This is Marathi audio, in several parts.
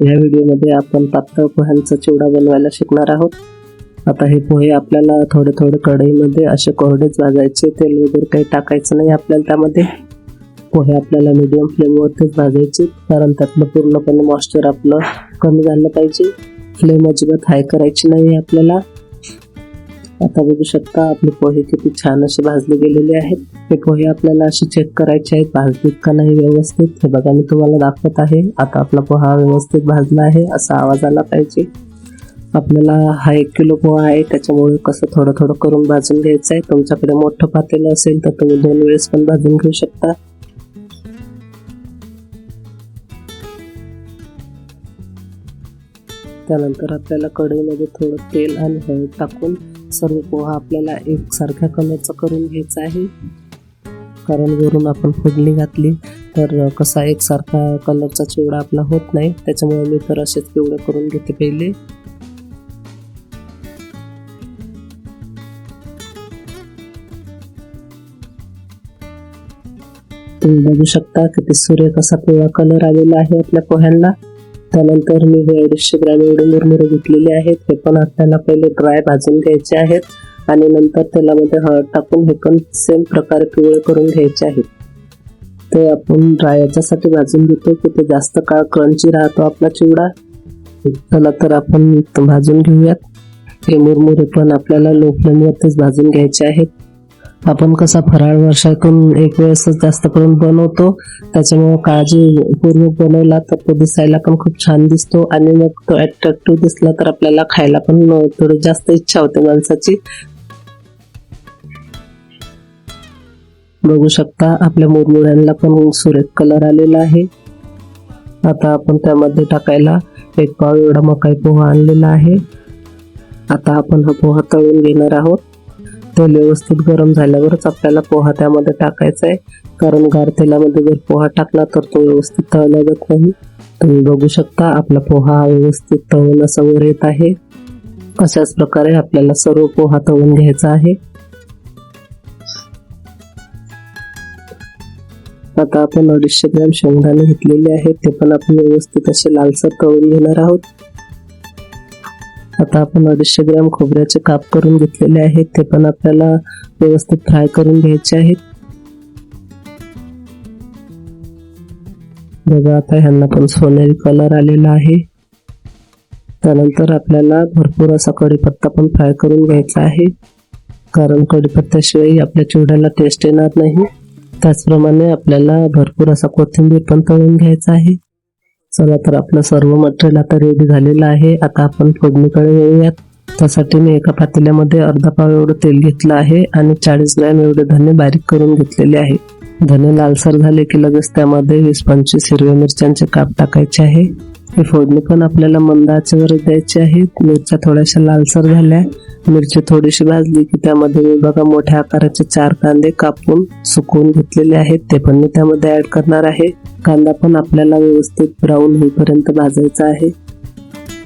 या व्हिडिओमध्ये आपण पातळ पोह्यांचा चिवडा बनवायला शिकणार आहोत. आता हे पोहे आपल्याला थोडे थोडे कढईमध्ये असे कोरडेच भाजायचे तेल वगैरे काही टाकायचं नाही आपल्याला त्यामध्ये. पोहे आपल्याला मीडियम फ्लेमवरतीच भाजायचे कारण त्यातलं पूर्णपणे मॉइश्चर आपलं कमी झालं पाहिजे. फ्लेम अजिबात हाय करायची नाही आपल्याला. आता बघू शकता आपले पोहे किती छान असे भाजले गेलेले आहेत. हे पोहे आपल्याला अशी चेक करायचे आहेत भाजलीत का नाही व्यवस्थित हे बघा मी तुम्हाला दाखवत आहे. आता आपला पोहा व्यवस्थित भाजला आहे असा आवाज आला पाहिजे. आपल्याला हा एक किलो पोहा आहे त्याच्यामुळे कसं थोडं थोडं करून भाजून घ्यायचं आहे. तुमच्याकडे मोठं पातेलं असेल तर तुम्ही दोन वेळेस पण भाजून घेऊ शकता. त्यानंतर आपल्याला कढईमध्ये थोडं तेल आणि हळद टाकून सर्व पोहा आपल्याला एकसारख्या कलरचा करून घ्यायचा आहे. कारण आपण फोडणी घातली तर कसा एकसारखा कलरचा चिवडा आपला होत नाही त्याच्यामुळे मी तर असेच पिवळे करून घेते पहिले. तुम्ही बघू शकता किती सूर्य कसा पिवळा कलर आलेला आहे आपल्या पोह्यांना. त्यानंतर मी हे अडीचशे ग्रॅम एवढे मुरमुरे घेतलेले आहेत. हे पण आपल्याला पहिले ड्राय भाजून घ्यायचे आहेत. आणि नंतर तेलामध्ये हळद टाकून हे पण सेम प्रकारे पिवळे करून घ्यायचे आहेत ते आपण ड्रायच्यासाठी भाजून घेतो की ते जास्त काळ क्रंची राहतो आपला चिवडा. चला तर आपण भाजून घेऊयात. हे मुरमुरे पण आपल्याला लो फ्लेमवरतीच भाजून घ्यायचे आहेत आपण कसा फराळ वर्षातून एक वेळेसच जास्त करून बनवतो त्याच्यामुळे काळजीपूर्वक बनवला तर तो दिसायला पण खूप छान दिसतो आणि मग तो अट्रॅक्टिव्ह दिसला तर आपल्याला खायला पण थोडी जास्त इच्छा होते माणसाची. बघू शकता आपल्या मुरमुऱ्यांना पण सुरेख कलर आलेला आहे. आता आपण त्यामध्ये टाकायला एक पाव एवढा मकाई पोहा आणलेला आहे. आता आपण हा पोहा तळून घेणार आहोत. तेल व्यवस्थित गरम झाल्यावरच आपल्याला पोहा त्यामध्ये टाकायचा आहे. कारण गार तेलामध्ये जर पोहा टाकला तर तो व्यवस्थित तळला जात नाही. तुम्ही बघू शकता आपला पोहा व्यवस्थित तळून समोर वर येत आहे. अशाच प्रकारे आपल्याला सर्व पोहा तळून घ्यायचा आहे. आता आपण अडीचशे ग्रॅम शेंगदाणे घेतलेले आहेत ते पण आपण व्यवस्थित असे लालसर तळून घेणार आहोत. आता आपण अडीचशे ग्रॅम खोबऱ्याचे काप करून घेतलेले आहेत ते पण आपल्याला व्यवस्थित फ्राय करून घ्यायचे आहेत. बघा आता ह्यांना पण सोनेरी कलर आलेला आहे. त्यानंतर आपल्याला भरपूर असा कढीपत्ता पण फ्राय करून घ्यायचा आहे. कारण कढीपत्त्याशिवाय आपल्या चिवड्याला टेस्ट येणार नाही. त्याचप्रमाणे आपल्याला भरपूर असा कोथिंबीर पण तळून घ्यायचा आहे. चला तर आपलं सर्व मटेरियल आता रेडी झालेलं आहे. आता आपण फोडणीकडे येऊयात. त्यासाठी मी एका पातेल्यामध्ये अर्धा पाव एवढं तेल घेतलं आहे आणि चाळीस ग्रॅम एवढे धने बारीक करून घेतलेले आहे. धने लालसर झाले की लगेच त्यामध्ये वीस पंचवीस हिरव्या मिरच्यांचे काप टाकायचे आहे. ही फोडणी पण आपल्याला मंद आचेवर द्यायची आहे. मिरच्या थोड्याशा लालसर झाल्या. मिरची थोडीशी भाजली की त्यामध्ये मी बघा मोठ्या आकाराचे चार कांदे कापून सुकवून घेतलेले आहेत. ते पण मी त्यामध्ये ऍड करणार आहे. कांदा पण आपल्याला व्यवस्थित ब्राऊन होईपर्यंत भाजायचा आहे.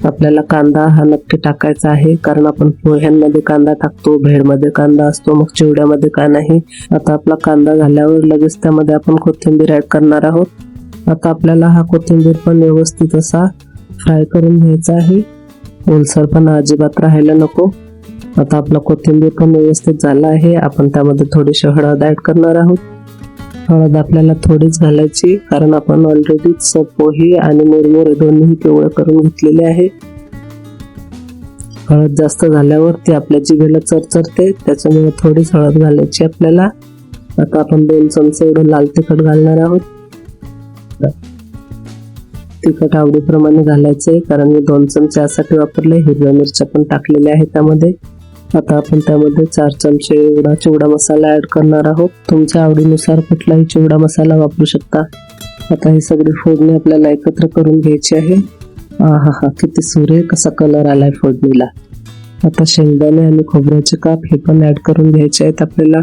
आपल्याला कांदा हा नक्की टाकायचा आहे. कारण आपण पोह्यांमध्ये कांदा टाकतो भेडमध्ये कांदा असतो मग चिवड्यामध्ये का नाही? आता आपला कांदा झाल्यावर लगेच त्यामध्ये आपण कोथिंबीर ऍड करणार आहोत. आता आपल्याला हा कोथिंबीर पण व्यवस्थित असा फ्राय करून घ्यायचा आहे. ओलसर पण अजिबात राहायला नको. आता आपला कोथिंबीर पण व्यवस्थित झाला आहे. आपण त्यामध्ये थोडीशी हळद ॲड करणार आहोत. हळद आपल्याला थोडीच घालायची कारण आपण ऑलरेडीच पोहे आणि मुरमुरे दोन्ही पिवळे करून घेतलेले आहे. हळद जास्त झाल्यावर ती आपल्या जिभेला चरचरते त्याच्यामुळे थोडीच हळद घालायची आपल्याला. आता आपण दोन चमचे एवढं लाल तिखट घालणार आहोत. तिखट आवडीप्रमाणे घालायचे कारण मी दोन चमचे यासाठी वापरले हिरव्या मिरच्या पण टाकलेल्या आहेत त्यामध्ये. आता आपण त्यामध्ये चार चमचे एवढा चिवडा मसाला ॲड करणार आहोत. तुमच्या आवडीनुसार कुठलाही चिवडा मसाला वापरू शकता. आता ही सगळी फोडणी आपल्याला एकत्र करून घ्यायची आहे. हा हा हा किती सूर्य कसा कलर आलाय फोडणीला. आता शेंगदाणे आणि खोबऱ्याचे काप हे पण ऍड करून घ्यायचे आहेत आपल्याला.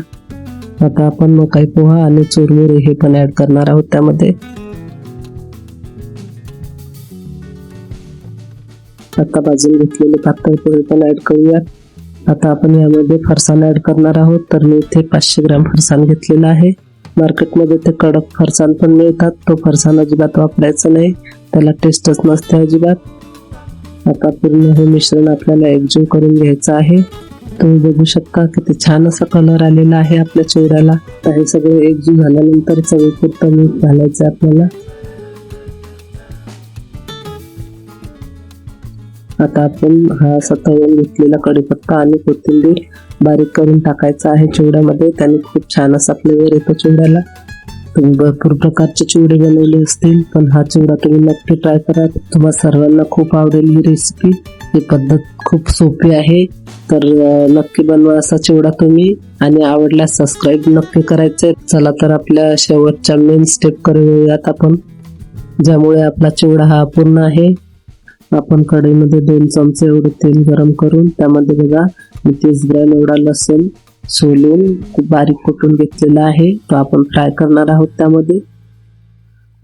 आता आपण मकाई पोहा आणि चुरमुरे हे पण ऍड करणार आहोत त्यामध्ये. आता भाजून घेतलेले पातळ पोहे पण ऍड करूयात. आता आपण यामध्ये फरसाण ऍड करणार आहोत. तर मी इथे पाचशे ग्राम फरसाण घेतलेला आहे. मार्केटमध्ये ते कडक फरसाण पण मिळतात. तो फरसाण अजिबात वापरायचा नाही. त्याला टेस्टच नसते अजिबात. आता पूर्ण हे मिश्रण आपल्याला एकजीव करून घ्यायचं आहे. तुम्ही बघू शकता किती छान असा कलर आलेला आहे आपल्या चिवड्याला तर हे सगळं एकजीव झाल्यानंतर चवीपुरतं मीठ घालायचं आहे आपल्याला. आता आपण हा असा घेतलेला कढीपत्ता आणि कोथिंबीर बारीक करून टाकायचा आहे चिवड्यामध्ये. त्याने खूप छान असा फ्लेवर येतो चिवड्याला. तुम्ही भरपूर प्रकारचे चिवडे बनवले असतील पण हा चिवडा तुम्ही नक्की ट्राय करा. तुम्हा सर्वांना खूप आवडेल ही रेसिपी ही पद्धत खूप सोपी आहे. तर नक्की बनवा असा चिवडा तुम्ही. आणि आवडल्यास सबस्क्राईब नक्की करायचंय. चला तर आपल्या शेवटच्या मेन स्टेप करूयात आपण. ज्यामुळे आपला चिवडा हा अपूर्ण आहे. आपण कढईमध्ये दोन चमचे एवढे तेल गरम करून त्यामध्ये बघा मी तीस ग्रॅम एवढा लसूण सोलून खूप बारीक कुटून घेतलेला आहे. तो आपण फ्राय करणार आहोत त्यामध्ये.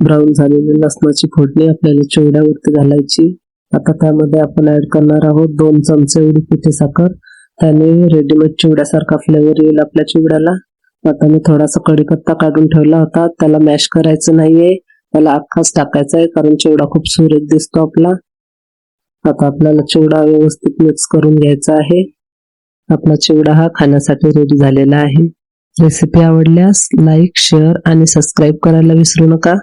ब्राऊन झालेली लसणाची फोडणी आपल्याला चिवड्यावरती घालायची. आता त्यामध्ये आपण ऍड करणार आहोत दोन चमचे एवढी पिठे साखर. त्याने रेडीमेड चिवड्यासारखा फ्लेवर येईल आपल्या चिवड्याला. आता मी थोडासा कढीपत्ता काढून ठेवला होता. त्याला मॅश करायचं नाहीये. त्याला अख्खाच टाकायचा आहे कारण चिवडा खूप सुरेख दिसतो आपला. आता आपल्याला चिवडा व्यवस्थित मिक्स करून घ्यायचा आहे. आपला चिवडा हा खाण्यासाठी रेडी झालेला आहे. रेसिपी आवडल्यास लाईक शेअर आणि सबस्क्राईब करायला विसरू नका.